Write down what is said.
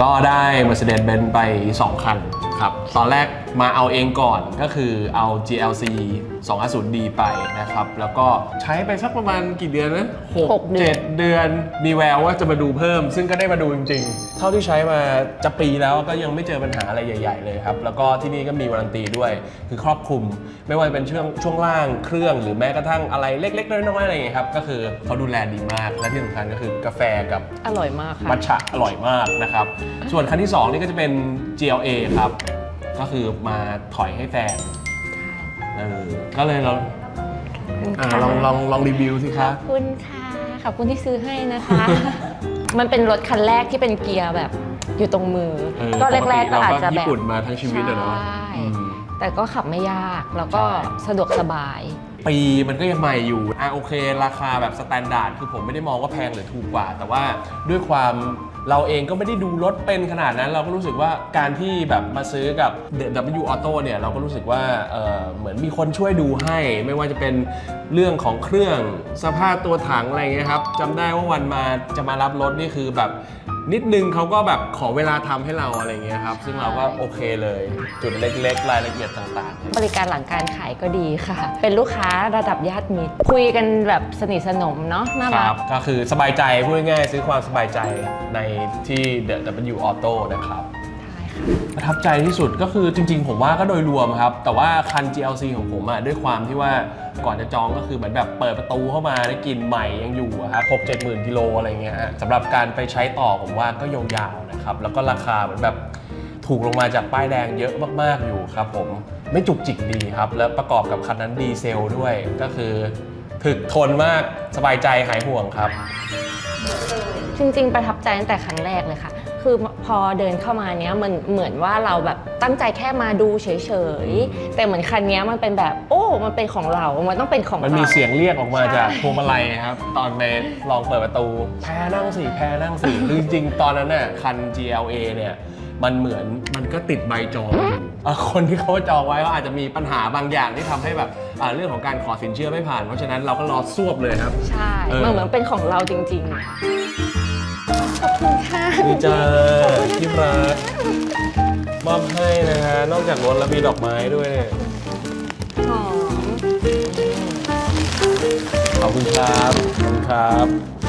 ก็ได้ Mercedes-Benz ไป 2 คัน ครับ ตอนแรกมาเอาเองก่อนก็คือเอา GLC 250D ไปนะครับ แล้วก็ใช้ไปสักประมาณกี่เดือนนะหกเดือนเจ็ดเดือนมีแววว่าจะมาดูเพิ่ม ซึ่งก็ได้มาดูจริงๆ เท่าที่ใช้มาจะปีแล้วก็ยังไม่เจอปัญหาอะไรใหญ่ ๆ เลยครับ แล้วก็ที่นี่ก็มีวารันตีด้วย คือครอบคลุม ไม่ว่าจะเป็นช่วงช่วงล่างเครื่องหรือแม้กระทั่งอะไรเล็กๆน้อยๆอะไรอย่างเงี้ยครับก็คือเขาดูแลดีมากและที่สำคัญก็คือกาแฟกับ อร่อยมากค่ะ มัทฉะอร่อยมากนะครับ ส่วนคันที่ 2 นี่ก็จะเป็น GLA ครับ ก็คือมาถอยให้แฟนเออก็เลยเราอ่าลองลองลองรีวิวสิขคะอบคุณค่ะ ขอบคุณที่ซื้อให้นะคะ มันเป็นรถคันแรกที่เป็นเกียร์แบบอยู่ตรงมือเออก็แรกๆก็อาจจะปติเรแบบญี่ปุ่นมาทั้งชีวิตอะเนาะใช่อืม แต่ก็ขับไม่ยากแล้วก็ใช่ สะดวกสบาย ปีมันก็ยังใหม่อยู่ อะโอเค ราคาแบบสแตนดาร์ดคือผมไม่ได้มองว่าแพงหรือถูกกว่า แต่ว่าด้วยความ เราเองก็ไม่ได้ดูรถเป็นขนาดนั้น เราก็รู้สึกว่าการที่แบบมาซื้อกับ W Auto เนี่ยเราก็รู้สึกว่าเเหมือนมีคนช่วยดูให้ ไม่ว่าจะเป็นเรื่องของเครื่องสภาพตัวถังอะไรเงี้ยครับจำได้ว่าวันมาจะมารับรถนี่คือแบบ นิดนึงเขาก็แบบขอเวลาทำให้เราอะไรเงี้ยครับ ซึ่งเราก็โอเคเลย จุดเล็กๆ รายละเอียดต่างๆบริการหลังการขายก็ดีค่ะ เป็นลูกค้าระดับญาติมิตร คุยกันแบบสนิทสนมเนาะน่าครัรักบก็คือสบายใจพูดง่ายๆซื้อความสบายใจในที่ The W Auto นะครับใช่ค่ะ ประทับใจที่สุดก็คือจริง ๆ ผมว่าก็โดยรวมครับ แต่ว่าคัน GLC ของผมอะด้วยความที่ว่าก่อนจะจองก็คือเหมือนแบบเปิดประตูเข้ามาได้กลินใหม่ยังอยู่อะครับ6 7หมื่นกิโลอะไรเงี้ยฮะสำหรับการไปใช้ต่อผมว่าก็ยาวๆนะครับ แล้วก็ราคาเหมือนแบบถูกลงมาจากป้ายแดงเยอะมากๆอยู่ครับผมไม่จุกจิกดีครับ แล้วประกอบกับคันนั้นดีเซลด้วยก็คือถึกทนมากสบายใจหายห่วงครับ จริง ๆ ประทับใจตั้งแต่ครั้งแรกเลยค่ะ คือพอเดินเข้ามาเนี้ยมันเหมือนว่าเราแบบตั้งใจแค่มาดูเฉยๆ แต่เหมือนคันเนี้ยมันเป็นแบบ โอ้ มันเป็นของเรา มันต้องเป็นของมันเรามีเสียงเรียกออกมาใช่จากพวงมาลัยครับ ตอนไปลองเปิดประตู แพรนั่งสิแพรนั่งสิคือจริงๆ ตอนนั้นน่ะคัน GLA เนี่ยมันเหมือนมันก็ติดใบจองอยู่อะคนที่เขาจองไว้ก็อาจจะมีปัญหาบางอย่างที่ทำให้แบบอะเรื่องของการขอสินเชื่อไม่ผ่าน เพราะฉะนั้นเราก็รอซวบเลยครับ ใช่เออมันเหมือนเป็นของเราจริงๆขอบคุณค่ะ นี่จ้าที่รักมอบให้นะฮะ นอกจากรถแล้วมีดอกไม้ด้วยเนี่ยหอม ขอบคุณครับ ขอบคุณครับ